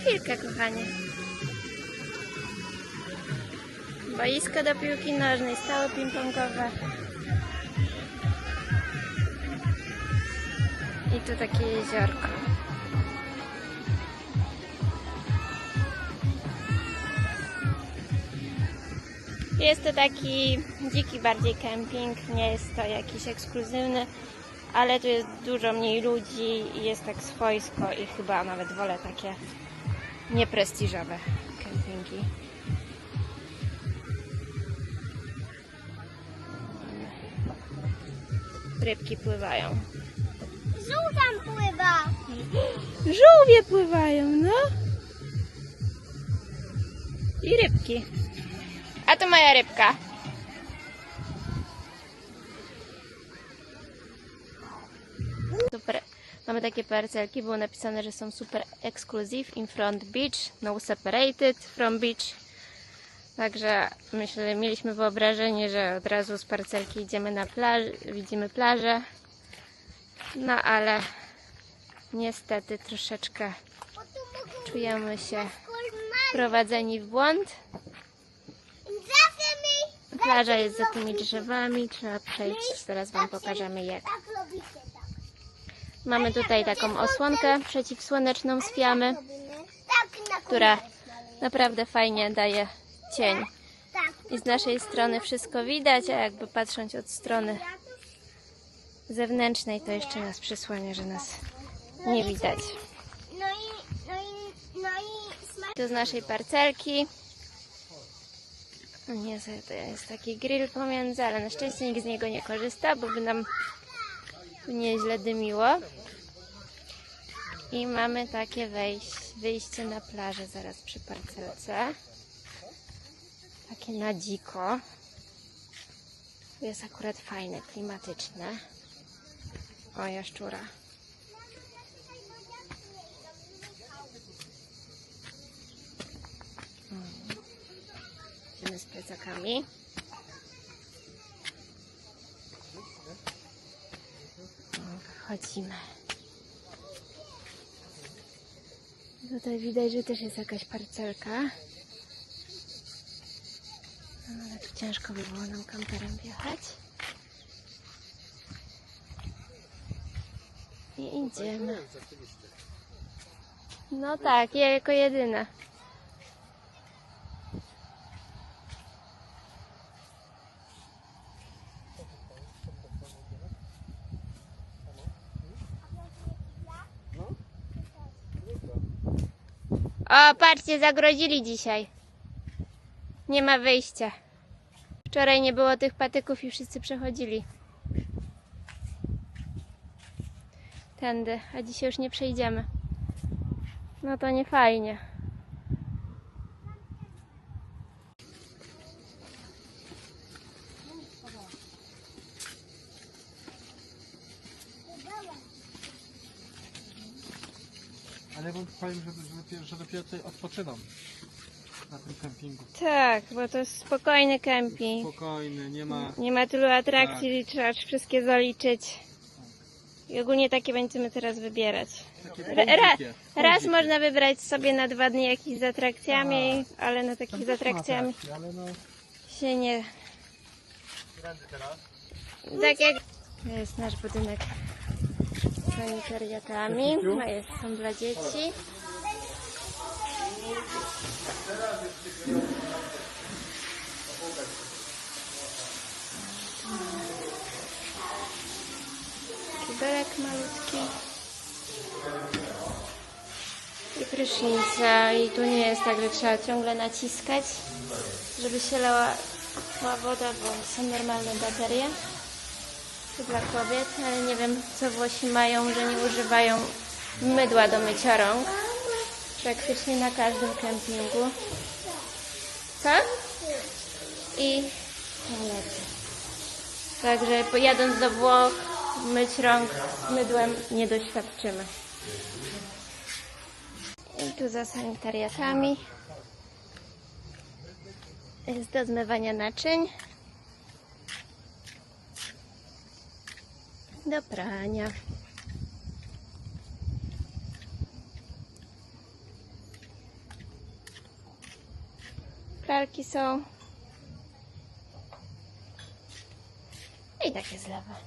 chwilkę, kochanie. Boisko do piłki nożnej, stałe ping-pongowe. I tu takie jeziorko. Jest to taki dziki bardziej kemping, nie jest to jakiś ekskluzywny, ale tu jest dużo mniej ludzi i jest tak swojsko i chyba nawet wolę takie nieprestiżowe kempingi. Rybki pływają. Żółtam pływa. Żółwie pływają, no. I rybki. A to moja rybka. Takie parcelki, było napisane, że są super exclusive in front beach, no separated from beach. Także myślę, mieliśmy wyobrażenie, że od razu z parcelki idziemy na plażę, widzimy plażę. No ale niestety troszeczkę czujemy się kolmary. wprowadzeni w błąd. Plaża jest za tymi drzewami, trzeba przejść, zaraz Wam pokażemy jak. Mamy tutaj taką osłonkę przeciwsłoneczną z fiamy, która naprawdę fajnie daje cień. I z naszej strony wszystko widać, a jakby patrząc od strony zewnętrznej, to jeszcze nas przysłania, że nas nie widać. Tu z naszej parcelki. Nie, to jest taki grill pomiędzy, ale na szczęście nikt z niego nie korzysta, bo by nam nieźle dymiło. I mamy takie wejść, wyjście na plażę zaraz przy parcelce. Takie na dziko. Jest akurat fajne, klimatyczne. O, jaszczura. Idziemy z plecakami. Chodzimy. Tutaj widać, że też jest jakaś parcelka. No, ale tu ciężko by było nam kamperem wjechać. I idziemy. No tak, ja jako jedyna. O, patrzcie, zagrodzili dzisiaj. Nie ma wyjścia. Wczoraj nie było tych patyków i wszyscy przechodzili. Tędy, a dzisiaj już nie przejdziemy. No to nie fajnie. Ale wam powiem, że, że, dopiero, że dopiero tutaj odpoczynam na tym kempingu. Tak, bo to jest spokojny kemping. Spokojny, nie ma... Nie ma tylu atrakcji, trzeba wszystkie zaliczyć. I ogólnie takie będziemy teraz wybierać. Takie Ra, ra, raz można wybrać sobie na dwa dni jakiś z atrakcjami, ale na takich z Też ma atrakcjami atrakcje, Ale no... się nie... Teraz. Tak jak... To jest nasz budynek a jest są dla dzieci. Kibelek malutki. I prysznica. I tu nie jest tak, że trzeba ciągle naciskać, żeby się lała woda, bo są normalne baterie. Dla kobiet, ale nie wiem co Włosi mają, że nie używają mydła do mycia rąk. Praktycznie na każdym kempingu. Co? I toalety. Także jadąc do Włoch, myć rąk mydłem nie doświadczymy. I tu za sanitariatami jest do zmywania naczyń. do prania. Pralki są. I takie zlewa.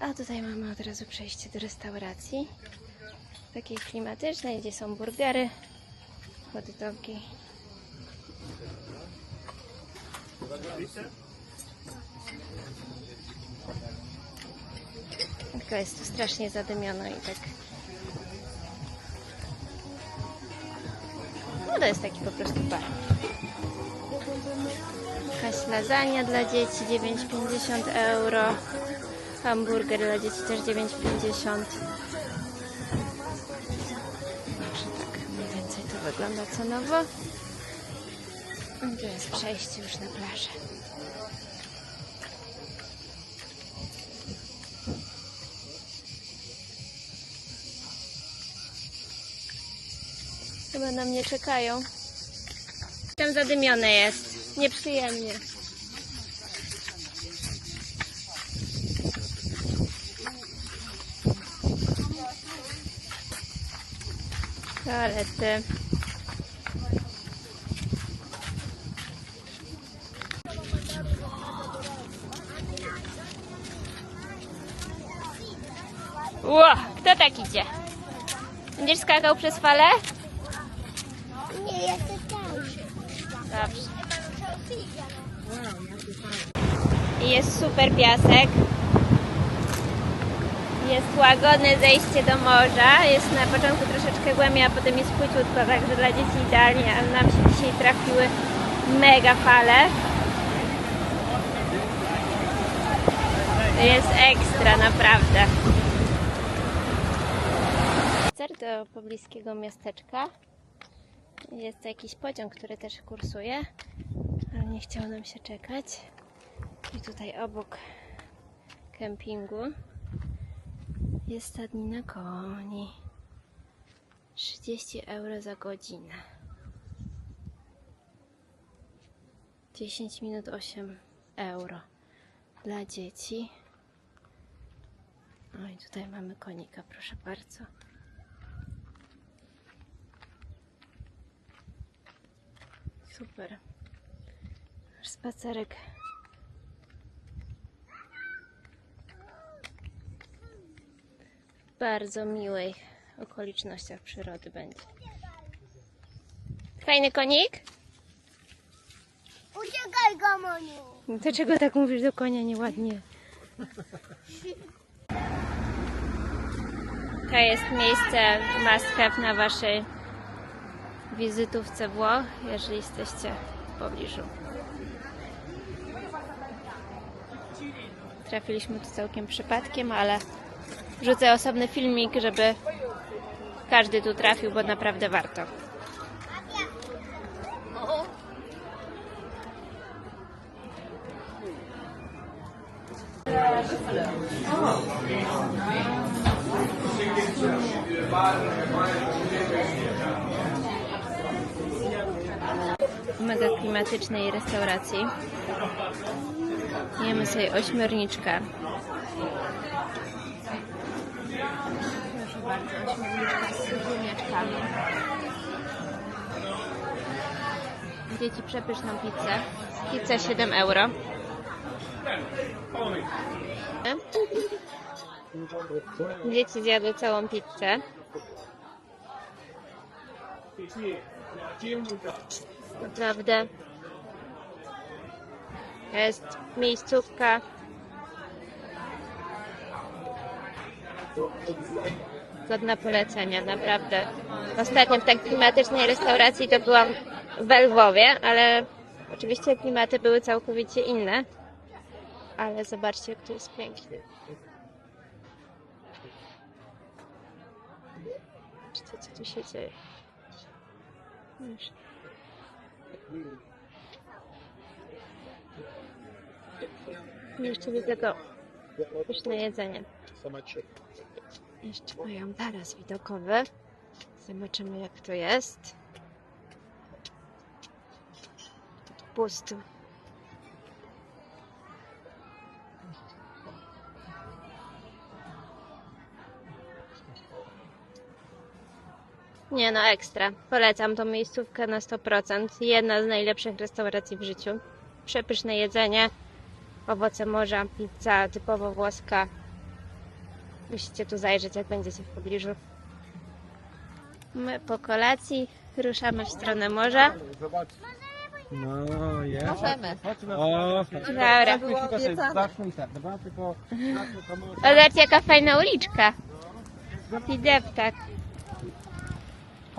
A tutaj mamy od razu przejście do restauracji. Takiej klimatycznej, gdzie są burgery, hot dogi. Tylko jest tu strasznie zadymiona i tak. No to jest taki po prostu bar. Jakaś lasagna dla dzieci 9,50 euro. Hamburger dla dzieci też 9,50. Także tak to wygląda cenowo. Tu jest przejście już na plażę. Chyba na mnie czekają. Tam zadymione jest. Nieprzyjemnie. Toalety. Ło, kto tak idzie? Będziesz skakał przez falę? Nie, ja chcę tam. Jest super piasek. Jest łagodne zejście do morza. Jest na początku troszeczkę głębiej, a potem jest płyciutko, także dla dzieci idealnie. A nam się dzisiaj trafiły mega fale. Jest ekstra, naprawdę. Spacer do pobliskiego miasteczka. Jest jakiś pociąg, który też kursuje, ale nie chciał nam się czekać. I tutaj obok kempingu jest stadnina koni. 30 euro za godzinę. 10 minut 8 euro dla dzieci. No i tutaj mamy konika, proszę bardzo. Super. Nasz spacerek. W bardzo miłej okolicznościach przyrody będzie. Fajny konik? Uciekaj go, Moniu. Dlaczego tak mówisz do konia nieładnie? To jest miejsce must have na waszej wizytówce Włoch, jeżeli jesteście w pobliżu. Trafiliśmy tu całkiem przypadkiem, ale wrzucę osobny filmik, żeby każdy tu trafił, bo naprawdę warto. w mega klimatycznej restauracji. Jemy sobie ośmiorniczkę. Proszę bardzo, ośmiorniczka z ziemniaczkami. Dzieci przepyszną pizzę. Pizza 7 euro. Dzieci zjadły całą pizzę. Naprawdę. Jest miejscówka. Godna polecenia, naprawdę. Ostatnio w tak klimatycznej restauracji to byłam w Lwowie, ale oczywiście klimaty były całkowicie inne. Ale zobaczcie, jak tu jest pięknie. Zobaczcie, co tu się dzieje. Już. Jeszcze widzę to pyszne jedzenie. Jeszcze mają taras widokowy. Zobaczymy jak to jest. Tu Nie no, ekstra. Polecam tą miejscówkę na 100%. Jedna z najlepszych restauracji w życiu. Przepyszne jedzenie, owoce morza, pizza typowo włoska. Musicie tu zajrzeć, jak będziecie w pobliżu. My po kolacji ruszamy w stronę morza. No, jest. Możemy. O, Dobra. Było obiecane. zacznij tak, dobra? Tylko Zobaczcie, jaka fajna uliczka. I deptak.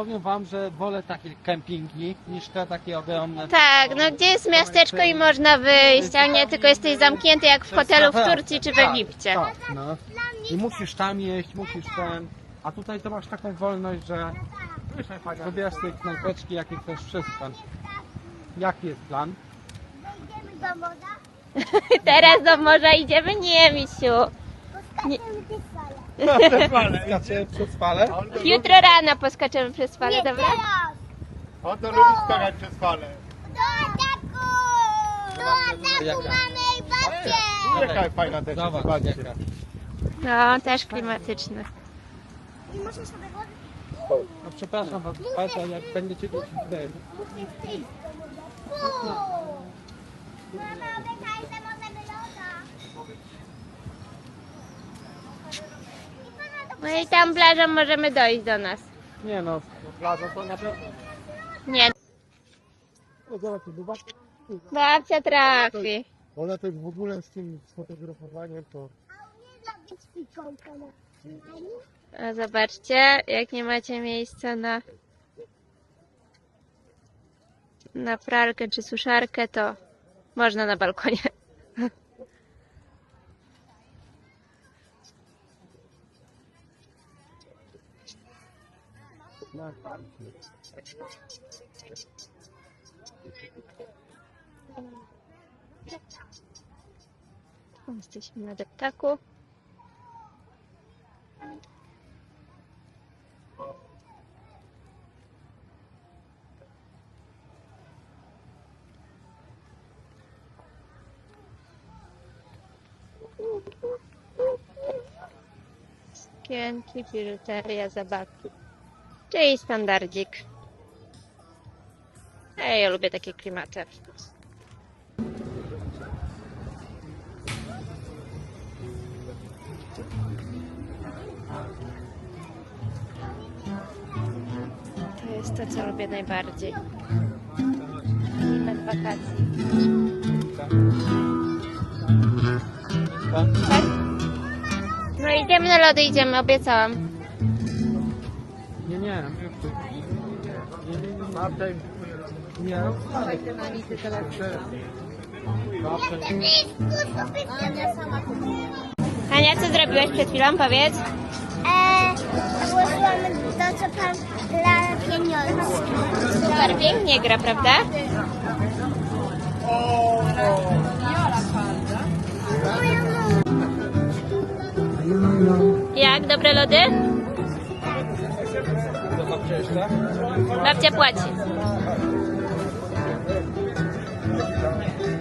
Powiem wam, że wolę takie kempingi niż te takie ogromne. Tak, no gdzie jest miasteczko i można wyjść, a nie tylko jesteś zamknięty jak w hotelu w Turcji czy w Egipcie. Tak, no. I musisz tam jeść, musisz ten. A tutaj to masz taką wolność, że wybierasz sobie knajpeczki, jakie chcesz wszystko. Jaki jest plan? Idziemy do morza, Teraz do morza idziemy? Nie, misiu. poskaczemy przez falę. Skacze przez falę? Jutro rano poskaczemy przez falę, dobra? Teraz! On to lubi skakać przez falę. Do ataku! Do ataku Jaka? mamy i babcię! Jaka fajna też Zobacz, zobaczcie. jaka. No, też klimatyczny. I muszę sobie go... No przepraszam was, ale jak będziecie. Mama, obiecaj, że możemy loda. I pana to No i tam plażą możemy dojść do nas. Nie no, plaża to na pewno. Nie, No zobacz, zobacz. babcia trafi. Ona też w ogóle z tym sfotografowaniem to... A zobaczcie, jak nie macie miejsca na na pralkę czy suszarkę, to można na balkonie. Jesteśmy na deptaku. Sukienki, biżuteria, zabawki. Czyli standardzik. Ej, ja lubię takie klimaty. To jest to, co lubię najbardziej. Klimat wakacji. Tak? No idziemy na lody, idziemy, obiecałam. Nie, nie. Martek. Nie. Ania sama Ania, co zrobiłaś przed chwilą? Powiedz. Eee, włożyłam to, co pan dla pieniądze. Super, pięknie gra, prawda? Jak? Dobre lody? Zobaczcie jeszcze. Babcia płaci.